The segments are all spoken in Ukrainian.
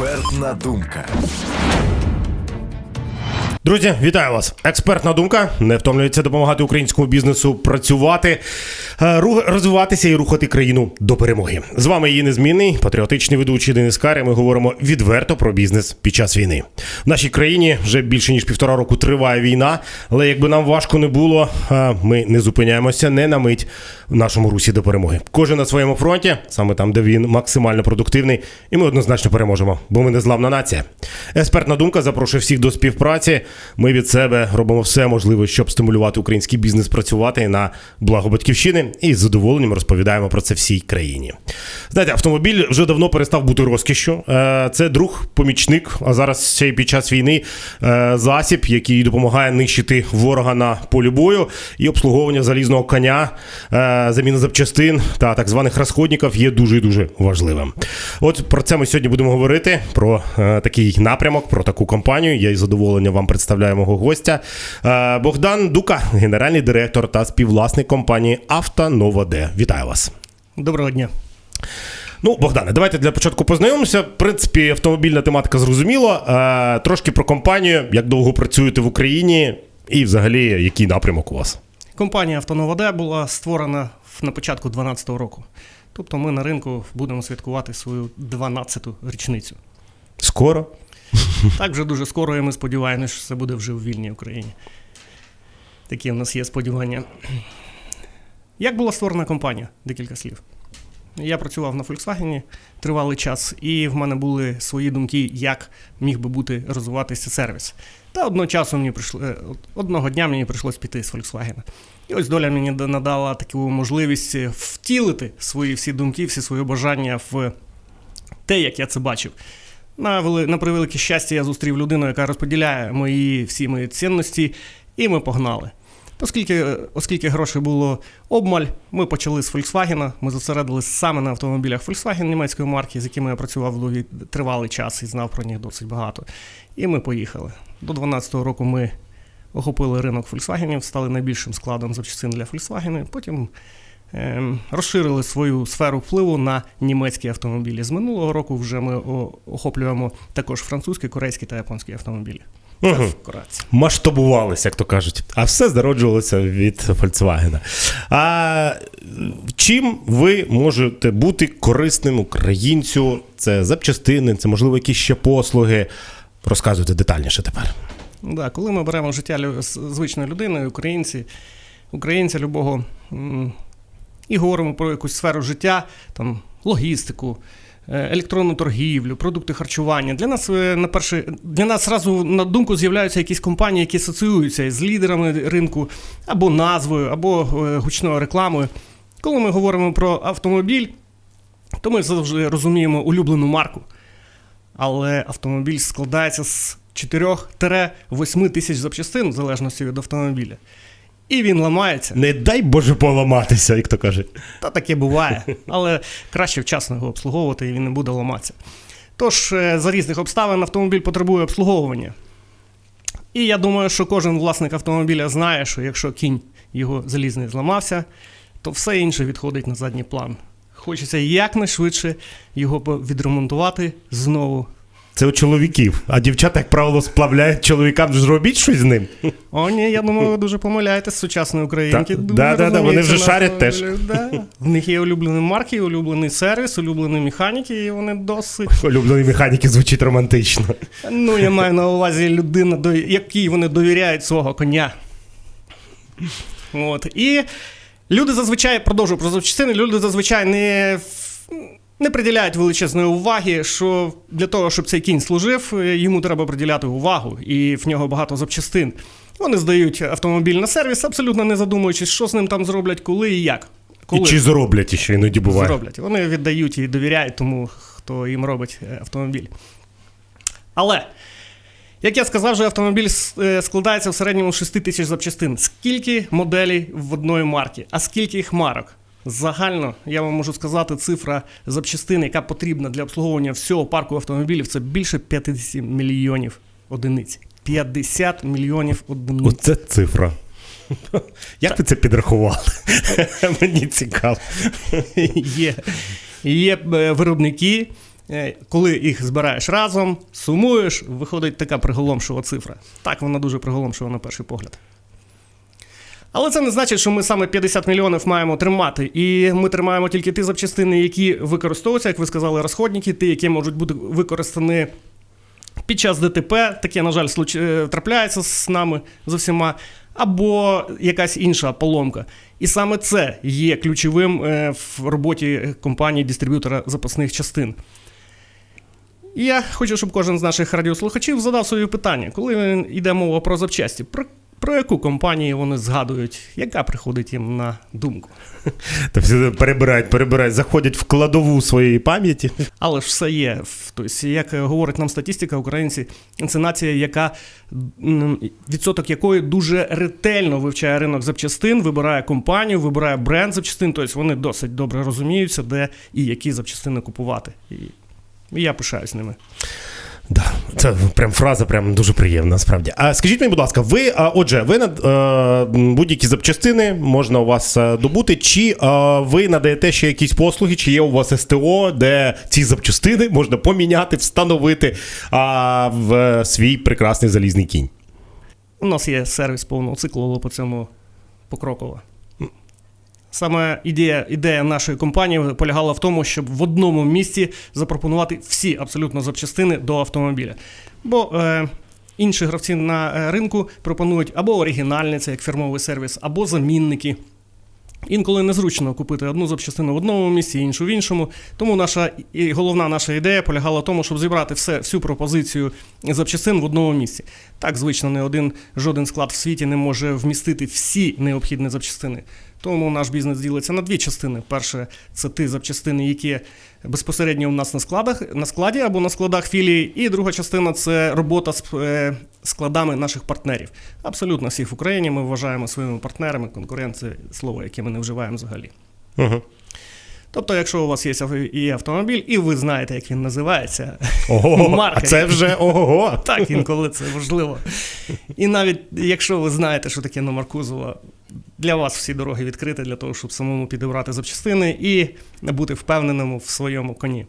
Експертна думка. Друзі, вітаю вас! Експертна думка не втомлюється допомагати українському бізнесу працювати, е, ру- розвиватися і рухати країну до перемоги. З вами її незмінний патріотичний ведучий Денис Каря. Ми говоримо відверто про бізнес під час війни. В нашій країні вже більше ніж півтора року триває війна, але якби нам важко не було, е, ми не зупиняємося не на мить в нашому русі до перемоги. Кожен на своєму фронті, саме там, де він максимально продуктивний, і ми однозначно переможемо, бо ми незламна нація. Експертна думка запрошує всіх до співпраці. Ми від себе робимо все можливе, щоб стимулювати український бізнес працювати на благо батьківщини, і з задоволенням розповідаємо про це всій країні. Знаєте, автомобіль вже давно перестав бути розкішшю. Е, Це друг, помічник, а зараз ще й під час війни е, засіб, який допомагає нищити ворога на полі бою, і обслуговування залізного коня, е, заміна запчастин та так званих розходників є дуже дуже важливим. От про це ми сьогодні будемо говорити. Про такий напрямок, про таку компанію. Я із задоволенням вам представляю мого гостя. Е, Богдан Дука, генеральний директор та співвласник компанії «Автонова Д». Вітаю вас. Доброго дня. Ну, Богдане, давайте для початку познайомимося. В принципі, автомобільна тематика зрозуміла. Е, трошки про компанію, як довго працюєте в Україні, і взагалі який напрямок у вас. Компанія «Автонова Д» була створена на початку 2012 року. Тобто ми на ринку будемо святкувати свою 12-ту річницю. Скоро. Так вже дуже скоро, і ми сподіваємося, що це буде вже в вільній Україні. Такі в нас є сподівання. Як була створена компанія? Декілька слів. Я працював на Volkswagen тривалий час, і в мене були свої думки, як міг би бути розвиватися сервіс. Та одного часу мені прийшло, е, одного дня мені прийшлось піти з Volkswagen. І ось доля мені надала таку можливість е, втілити свої всі думки, всі свої бажання в те, як я це бачив. На, вели... на превелике щастя, я зустрів людину, яка розподіляє мої всі мої цінності, і ми погнали. Оскільки, оскільки грошей було обмаль, ми почали з Volkswagen, ми зосередились саме на автомобілях Volkswagen німецької марки, з якими я працював довгий тривалий час і знав про них досить багато. І ми поїхали. До 2012 року ми охопили ринок Volkswagen, стали найбільшим складом запчастин для Volkswagen, потім розширили свою сферу впливу на німецькі автомобілі. З минулого року вже ми охоплюємо також французькі, корейські та японські автомобілі. Вкратце. масштабувалися, як то кажуть, а все зароджувалося від Volkswagen. А чим ви можете бути корисним українцю? Це запчастини, це можливо якісь ще послуги. Розказуйте детальніше тепер. Да, коли ми беремо життя звичної людини, українці, українця любого, і говоримо про якусь сферу життя, там, логістику, е, електронну торгівлю, продукти харчування. Для нас е, на перше, для нас зразу на думку з'являються якісь компанії, які асоціюються з лідерами ринку, або назвою, або е, гучною рекламою. Коли ми говоримо про автомобіль, то ми завжди розуміємо улюблену марку. Але автомобіль складається з 4-8 тисяч запчастин, в залежності від автомобіля. І він ламається. Не дай Боже поламатися, як то кажуть. Та таке буває. Але краще вчасно його обслуговувати, і він не буде ламатися. Тож, е, за різних обставин автомобіль потребує обслуговування. І я думаю, що кожен власник автомобіля знає, що якщо кінь його залізний зламався, то все інше відходить на задній план. Хочеться якнайшвидше його відремонтувати знову Це у чоловіків. А дівчата, як правило, сплавляють чоловікам. Ж робіть щось з ним. О, ні, я думаю, ви дуже помиляєтесь. Сучасні українки. Та- дуже да, да, да, вони вже шарять автомобілях, Да. В них є улюблені марки, улюблений сервіс, улюблені механіки, і вони досить. Улюблені механіки звучить романтично. Ну, я маю на увазі людина, до якій вони довіряють свого коня. От. І люди зазвичай продовжую про запчастини, люди зазвичай не. Не приділяють величезної уваги, що для того, щоб цей кінь служив, е, йому треба приділяти увагу, і в нього багато запчастин. Вони здають автомобіль на сервіс, абсолютно не задумуючись, що з ним там зроблять, коли і як. Коли І чи зроблять ще іноді буває. зроблять. Вони віддають і довіряють тому, хто їм робить е, автомобіль. Але, як я сказав, що автомобіль е, складається в середньому з 6 тисяч запчастин. Скільки моделей в одної марки, а скільки їх марок? Загально, я вам можу сказати, цифра запчастин, яка потрібна для обслуговування всього парку автомобілів, це більше 50 мільйонів одиниць. 50 мільйонів одиниць. Оце цифра. Як ви це підрахували? Мені цікаво. є, є е, виробники, Е, Коли їх збираєш разом, сумуєш, виходить така приголомшова цифра. Так, вона дуже приголомшива на перший погляд. Але це не значить, що ми саме 50 мільйонів маємо тримати. І ми тримаємо тільки ті запчастини, які використовуються, як ви сказали, розходники, ті, які можуть бути використані під час ДТП. Таке, на жаль, е, трапляється з нами з усіма, або якась інша поломка. І саме це є ключовим е, в роботі компанії дистриб'ютора запасних частин. І я хочу, щоб кожен з наших радіослухачів задав собі питання, коли йде мова про запчасті, про, про яку компанію вони згадують, яка приходить їм на думку. Та всі перебирають, перебирають, заходять в кладову своєї пам'яті. Але ж все є. Тобто, як говорить нам статистика, українці це нація, яка відсоток якої дуже ретельно вивчає ринок запчастин, вибирає компанію, вибирає бренд запчастин. Тобто вони досить добре розуміються, де і які запчастини купувати. І я пишаюсь ними. Да, це прям фраза, прям дуже приємна, насправді. А скажіть мені, будь ласка, ви, а, отже, ви над е, будь-які запчастини можна у вас е, добути, чи е, ви надаєте ще якісь послуги, чи є у вас СТО, де ці запчастини можна поміняти, встановити а, в е, свій прекрасний залізний кінь? У нас є сервіс повного циклу по цьому покроково. Саме ідея, ідея нашої компанії полягала в тому, щоб в одному місці запропонувати всі абсолютно запчастини до автомобіля. Бо е, інші гравці на е, ринку пропонують або оригінальний, це як фірмовий сервіс, або замінники. Інколи незручно купити одну запчастину в одному місці, іншу в іншому. Тому наша і головна наша ідея полягала в тому, щоб зібрати все, всю пропозицію запчастин в одному місці. Так, звично, не один жоден склад в світі не може вмістити всі необхідні запчастини. Тому наш бізнес ділиться на дві частини. Перше, це ті запчастини, які безпосередньо у нас на складах, на складі або на складах філії. І друга частина це робота з е, складами наших партнерів. Абсолютно всіх в Україні ми вважаємо своїми партнерами. Конкуренція слово, яке ми не вживаємо взагалі. Угу. Тобто, якщо у вас є ав- є автомобіль, і ви знаєте, як він називається, Ого, Марка. а це вже ого. так інколи це важливо. І навіть якщо ви знаєте, що таке номер кузова, для вас всі дороги відкриті для того, щоб самому підібрати запчастини і бути впевненим в своєму коні.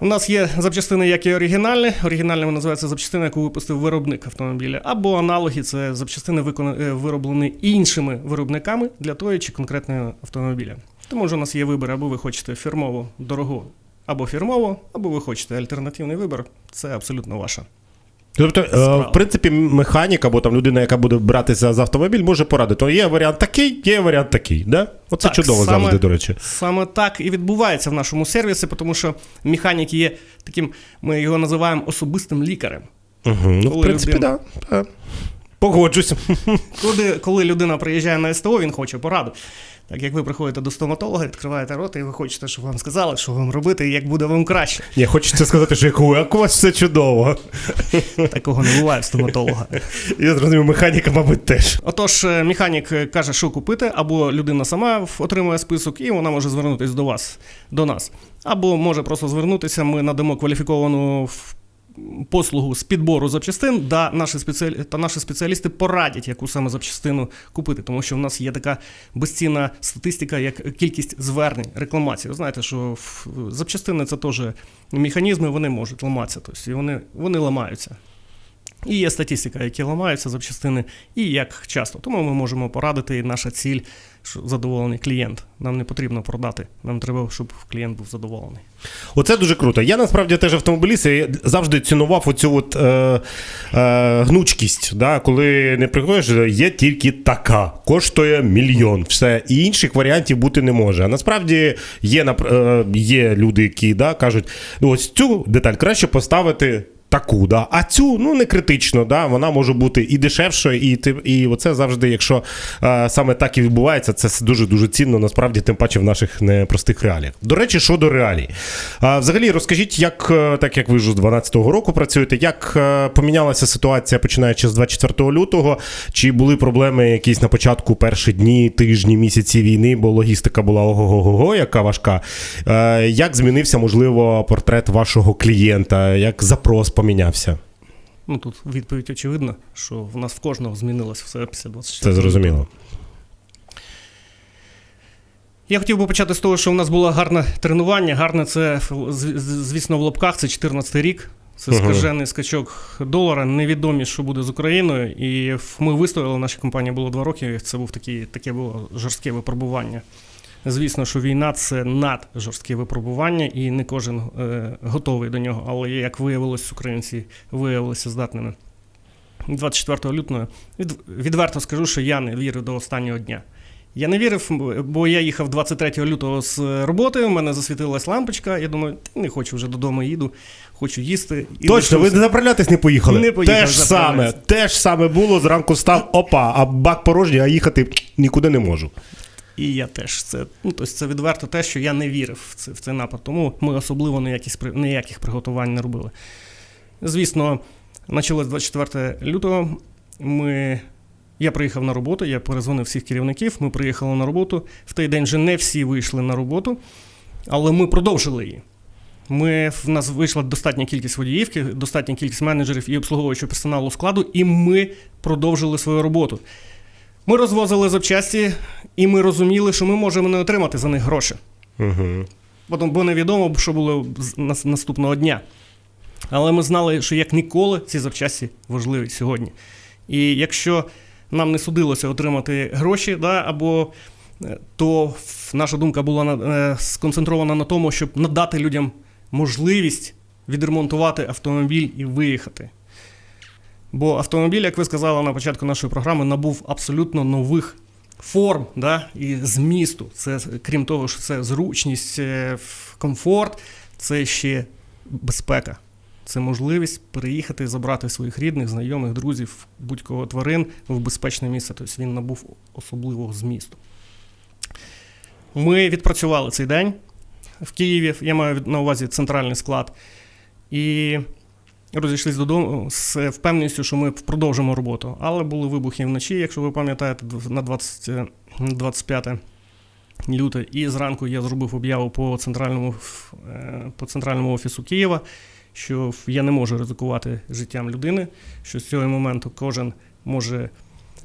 У нас є запчастини, як і оригінальні. Оригінальними називаються запчастини, яку випустив виробник автомобіля, або аналоги це запчастини, е, вироблені іншими виробниками для тої чи конкретного автомобіля. Тому що у нас є вибір, або ви хочете фірмову дорогу, або фірмову, або ви хочете альтернативний вибір. Це абсолютно ваша. Тобто, е, в принципі, механік або там людина, яка буде братися за автомобіль, може порадити. То Є варіант такий, є варіант такий. Да? Оце Так, чудово саме- завжди, до речі. Саме так і відбувається в нашому сервісі, тому що механік є таким, ми його називаємо особистим лікарем. Угу. Ну, в принципі, людина- да. да. Погоджусь. Коли, коли людина приїжджає на СТО, він хоче пораду. Так як ви приходите до стоматолога, відкриваєте рот, і ви хочете, щоб вам сказали, що вам робити і як буде вам краще. Я хочеться сказати, що як у як у вас все чудово. Такого не буває в стоматолога. Я зрозумів, механіка, мабуть, теж. Отож, е, механік е, каже, що купити, або людина сама отримує список, і вона може звернутися до вас, до нас. Або може просто звернутися, ми надамо кваліфіковану послугу з підбору запчастин, да наші спеціалі... та наші спеціалісти порадять, яку саме запчастину купити, тому що в нас є така безцінна статистика, як кількість звернень, рекламацій. Ви знаєте, що запчастини це теж механізми, вони можуть ламатися, тобто і вони, вони ламаються. І є статистика, які ламаються запчастини, і як часто. Тому ми можемо порадити і наша ціль, задоволений клієнт. Нам не потрібно продати. Нам треба, щоб клієнт був задоволений. Оце дуже круто. Я насправді теж автомобіліст і завжди цінував оцю от, е, е, гнучкість. Да? Коли не приходиш, є тільки така, коштує мільйон. Все. І інших варіантів бути не може. А насправді є, е, є люди, які да, кажуть, ну ось цю деталь краще поставити. Таку, да. а цю ну не критично, да. вона може бути і дешевшою, і і оце завжди, якщо е, саме так і відбувається, це дуже дуже цінно, насправді, тим паче в наших непростих реаліях. До речі, щодо реалій. А, взагалі, розкажіть, як е, так як ви вже з 12-го року працюєте, як е, помінялася ситуація починаючи з 24 лютого? Чи були проблеми якісь на початку перші дні, тижні, місяці війни, бо логістика була ого-го-го, яка важка? Е, як змінився, можливо, портрет вашого клієнта? Як запрос помінявся? Ну тут відповідь очевидна, що в нас в кожного змінилось все після 24 Це зрозуміло. Я хотів би почати з того, що в нас було гарне тренування. Гарне це, звісно, в лапках, це 14 рік. Це Мгм. скажений скачок долара. Невідомі, що буде з Україною. І ми вистояли, нашій компанії було два роки. Це був такий, таке було жорстке випробування. Звісно, що війна це наджорстке випробування, і не кожен е, готовий до нього. Але як виявилось, українці виявилися здатними. 24 лютого від, відверто скажу, що я не вірив до останнього дня. Я не вірив, бо я їхав 23 лютого з роботи, у мене засвітилась лампочка. Я думаю, «Та не хочу вже додому їду, хочу їсти. І Точно, ви заправлятись не поїхали. Не поїхав те ж саме, те ж саме було, зранку став, опа, а бак порожній, а їхати нікуди не можу. І я теж це. Ну, тобто це відверто те, що я не вірив в, це, в цей напад. Тому ми особливо ніяких, ніяких приготувань не робили. Звісно, почалось 24 лютого. Ми... Я приїхав на роботу, я перезвонив всіх керівників, ми приїхали на роботу. В той день вже не всі вийшли на роботу, але ми продовжили її. Ми, в нас вийшла достатня кількість водіїв, достатня кількість менеджерів і обслуговуючого персоналу складу, і ми продовжили свою роботу. Ми розвозили запчасті, і ми розуміли, що ми можемо не отримати за них гроші. Угу. Потім, бо невідомо, що було наступного дня. Але ми знали, що як ніколи ці запчасті важливі сьогодні. І якщо нам не судилося отримати гроші, да, або е, то наша думка була е, сконцентрована на тому, щоб надати людям можливість відремонтувати автомобіль і виїхати. Бо автомобіль, як ви сказали на початку нашої програми, набув абсолютно нових форм да, і змісту. Це крім того, що це зручність, е, комфорт, це ще безпека. Це можливість переїхати, забрати своїх рідних, знайомих, друзів, будь-кого тварин в безпечне місце. Тобто він набув особливого змісту. Ми відпрацювали цей день в Києві, я маю на увазі центральний склад. І розійшлись додому з впевненістю, що ми продовжимо роботу. Але були вибухи вночі, якщо ви пам'ятаєте, на 20, е, 25 люте. І зранку я зробив об'яву по центральному, е, по центральному офісу Києва, що я не можу ризикувати життям людини, що з цього моменту кожен може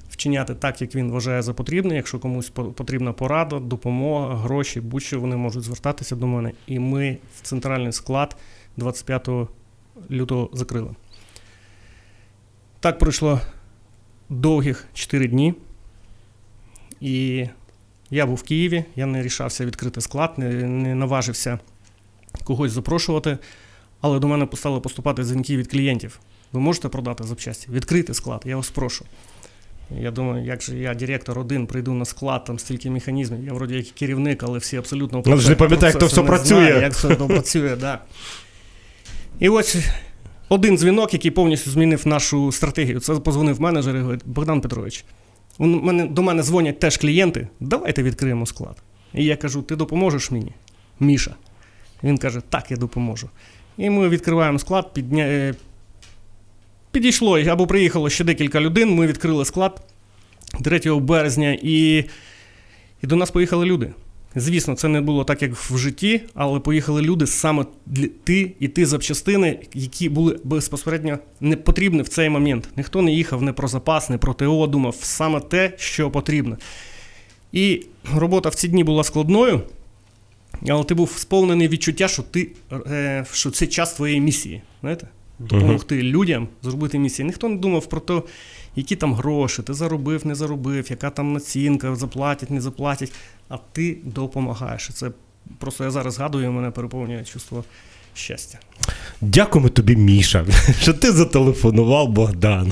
вчиняти так, як він вважає за потрібне. Якщо комусь потрібна порада, допомога, гроші, будь-що вони можуть звертатися до мене. І ми в центральний склад 25 лютого закрили. Так пройшло довгих 4 дні. І я був в Києві, я не рішався відкрити склад, не, не наважився когось запрошувати, але до мене стали поступати дзвінки від клієнтів. Ви можете продати запчасті? Відкрити склад, я вас прошу. Я думаю, як же я, директор один, прийду на склад, там стільки механізмів. Я вроді як керівник, але всі абсолютно Ну, ж не пам'ятаю, хто все не працює. знає, як все працює, да. І ось один дзвінок, який повністю змінив нашу стратегію. Це позвонив менеджер і говорить: Богдан Петрович, до мене дзвонять теж клієнти, давайте відкриємо склад. І я кажу: ти допоможеш мені? Міша. Він каже, так, я допоможу. І ми відкриваємо склад, підня... е, підійшло або приїхало ще декілька людей, ми відкрили склад 3 березня, і, і до нас поїхали люди. Звісно, це не було так, як в житті, але поїхали люди саме ти і ти запчастини, які були безпосередньо не потрібні в цей момент. Ніхто не їхав не про запас, не про ТО, думав саме те, що потрібно. І робота в ці дні була складною, але ти був сповнений відчуття, що ти е, що це час твоєї місії. Знаєте? Допомогти людям зробити місію. Ніхто не думав про те, які там гроші, ти заробив, не заробив, яка там націнка, заплатять, не заплатять. А ти допомагаєш. Це просто я зараз згадую, мене переповнює чувство щастя. Дякуємо тобі, Міша, що ти зателефонував Богдану.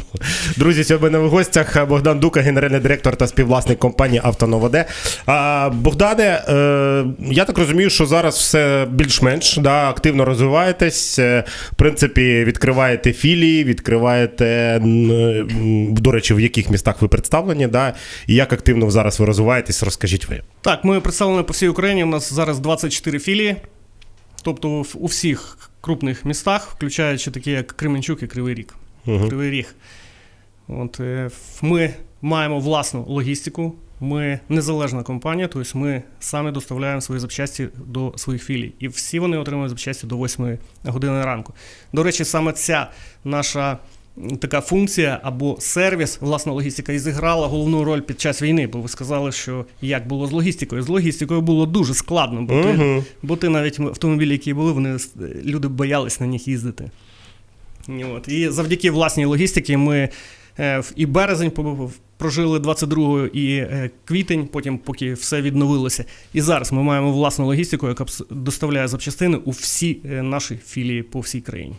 Друзі, сьогодні в гостях Богдан Дука, генеральний директор та співвласник компанії «Автоноводе». А, Богдане, е, я так розумію, що зараз все більш-менш да, активно розвиваєтесь. Е, В принципі, відкриваєте філії, відкриваєте, до речі, в яких містах ви представлені, да, і як активно зараз ви розвиваєтесь, розкажіть ви. Так, ми представлені по всій Україні. У нас зараз 24 філії, тобто у всіх крупних містах, включаючи такі, як Кременчук і Кривий Ріг. Угу. Кривий Ріг. От, е, ми маємо власну логістику, ми незалежна компанія, тобто ми самі доставляємо свої запчасті до своїх філій. І всі вони отримують запчасті до 8 години ранку. До речі, саме ця наша така функція або сервіс, власна логістика, і зіграла головну роль під час війни. Бо ви сказали, що як було з логістикою. З логістикою було дуже складно, бо, ти, бо ти навіть автомобілі, які були, вони люди боялись на них їздити. І, от. і завдяки власній логістиці ми е, в- і березень прожили 22 і е, квітень, потім поки все відновилося. І зараз ми маємо власну логістику, яка доставляє запчастини у всі е, наші філії по всій країні.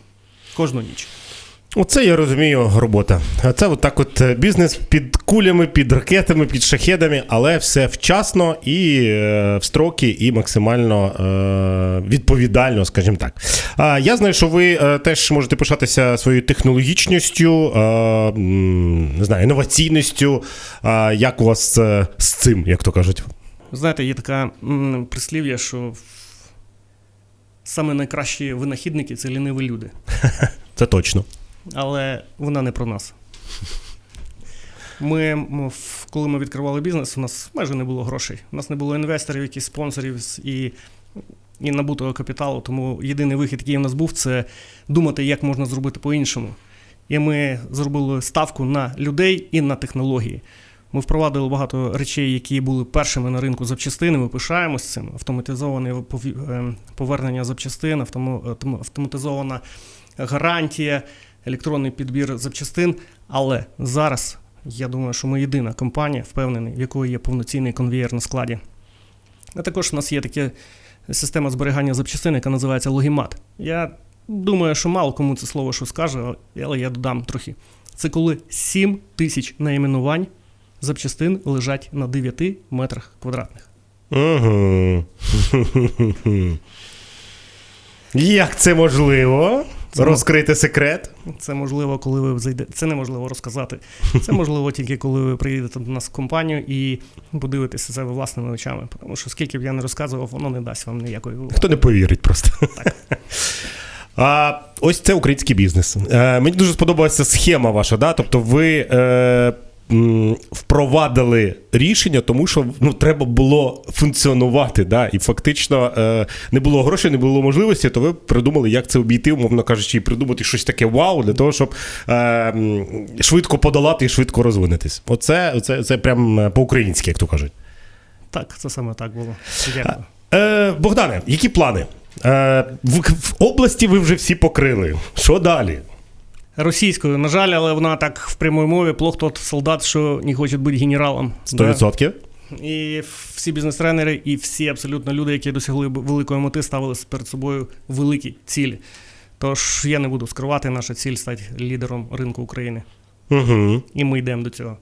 Кожну ніч. Оце я розумію робота. Це от так от е, бізнес під кулями, під ракетами, під шахедами, але все вчасно і е, в строки, і максимально е, відповідально, скажімо так. А я знаю, що ви е, теж можете пишатися своєю технологічністю, е, не знаю, інноваційністю. А як у вас е, з цим, як то кажуть? Знаєте, є така м, прислів'я, що саме найкращі винахідники це ліниві люди. Це точно. Але вона не про нас. Ми, коли ми відкривали бізнес, у нас майже не було грошей. У нас не було інвесторів, якісь спонсорів і, і набутого капіталу. Тому єдиний вихід, який у нас був, це думати, як можна зробити по-іншому. І ми зробили ставку на людей і на технології. Ми впровадили багато речей, які були першими на ринку запчастини. Ми пишаємось цим. Автоматизоване ем, повернення запчастин, автоматизована гарантія, електронний підбір запчастин. Але зараз я думаю, що ми єдина компанія, впевнений, в якої є повноцінний конвієр на складі. А також у нас є така система зберігання запчастин, яка називається Логімат. Я думаю, що мало кому це слово що скаже, але я додам трохи. Це коли 7 тисяч найменувань запчастин лежать на 9 метрах квадратних. Угу. Як це можливо? Це Розкрити секрет? Це можливо, коли ви зайдете. Це неможливо розказати. Це можливо тільки коли ви приїдете до нас в компанію і подивитеся це власними очами. Тому що скільки б я не розказував, воно не дасть вам ніякої уваги. Хто не повірить просто. А, ось це український бізнес. Е, мені дуже сподобалася схема ваша, да? тобто ви е, впровадили рішення, тому що ну, треба було функціонувати. Да? І фактично е, не було грошей, не було можливості, то ви придумали, як це обійти, умовно кажучи, і придумати щось таке вау для того, щоб е, швидко подолати і швидко розвинутись. Оце, оце, це прям е, по-українськи, як то кажуть. Так, це саме так було. Дякую. Е, Богдане, які плани? Е, в, в області ви вже всі покрили. Що далі? Російською, на жаль, але вона так в прямій мові плох тот солдат, що не хоче бути генералом. 100%? І всі бізнес-тренери, і всі абсолютно люди, які досягли великої мети, ставили перед собою великі цілі. Тож я не буду скривати, наша ціль стати лідером ринку України. Угу. І ми йдемо до цього.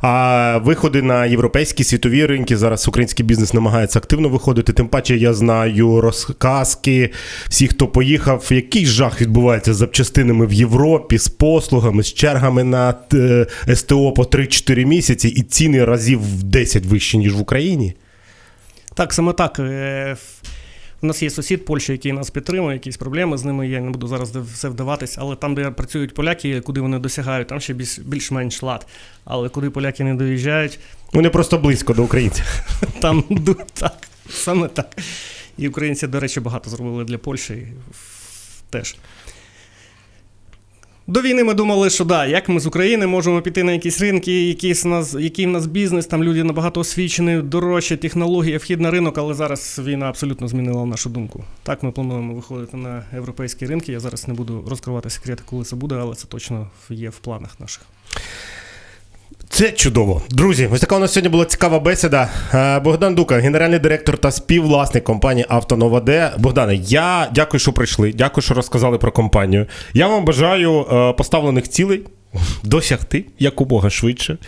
А виходи на європейські світові ринки зараз український бізнес намагається активно виходити. Тим паче я знаю розказки, всі, хто поїхав, який жах відбувається з запчастинами в Європі, з послугами, з чергами на е, СТО по 3-4 місяці, і ціни разів в 10 вищі, ніж в Україні. Так, саме так. У нас є сусід Польща, який нас підтримує, якісь проблеми з ними. Я не буду зараз все вдаватись, але там, де працюють поляки, куди вони досягають, там ще більш- більш-менш лад. Але куди поляки не доїжджають, Вони просто близько до українців. там так, саме так. І українці, до речі, багато зробили для Польщі теж. До війни ми думали, що да, як ми з України можемо піти на якісь ринки, якісь нас, який в нас бізнес, там люди набагато освічені, дорожчі технологія, вхід на ринок, але зараз війна абсолютно змінила нашу думку. Так, ми плануємо виходити на європейські ринки. Я зараз не буду розкривати секрети, коли це буде, але це точно є в планах наших. Це чудово. Друзі, ось така у нас сьогодні була цікава бесіда. Е, Богдан Дука, генеральний директор та співвласник компанії «Автонова Д». Богдане, я дякую, що прийшли. Дякую, що розказали про компанію. Я вам бажаю е, поставлених цілей. Досягти якомога швидше.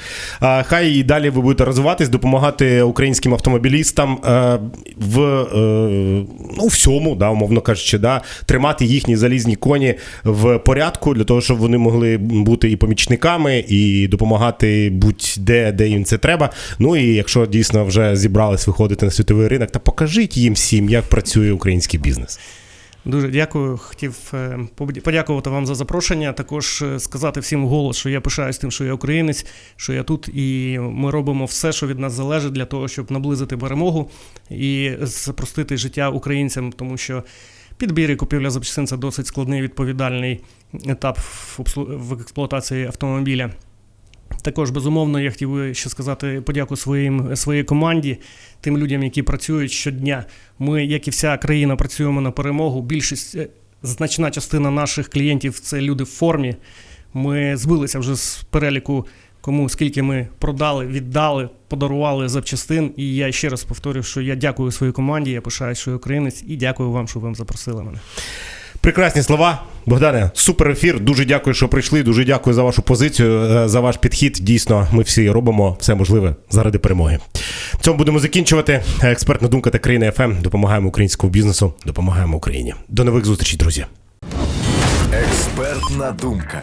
А, Хай і далі ви будете розвиватись, допомагати українським автомобілістам е, в е, ну, всьому, да, умовно кажучи, да, тримати їхні залізні коні в порядку для того, щоб вони могли бути і помічниками, і допомагати будь-де, де їм це треба. Ну і якщо дійсно вже зібрались виходити на світовий ринок, то покажіть їм всім, як працює український бізнес. Дуже дякую. Хотів е, подякувати вам за запрошення. Також е, сказати всім вголос, що я пишаюсь тим, що я українець, що я тут, і ми робимо все, що від нас залежить, для того, щоб наблизити перемогу і спростити життя українцям, тому що. Підбір і купівля запчастин це досить складний відповідальний етап в експлуатації автомобіля. Також, безумовно, я хотів би ще сказати подяку своїм, своїй команді, тим людям, які працюють щодня. Ми, як і вся країна, працюємо на перемогу. Більшість, е, значна частина наших клієнтів це люди в формі. Ми збилися вже з переліку, кому скільки ми продали, віддали, подарували запчастин. І я ще раз повторю, що я дякую своїй команді, я пишаюсь, що українець, і дякую вам, що ви запросили мене. Прекрасні слова. Богдане, супер ефір. Дуже дякую, що прийшли. Дуже дякую за вашу позицію, е, за ваш підхід. Дійсно, ми всі робимо все можливе заради перемоги. Цьому будемо закінчувати. Експертна думка та країна ФМ. Допомагаємо українському бізнесу, допомагаємо Україні. До нових зустрічей, друзі. Експертна думка.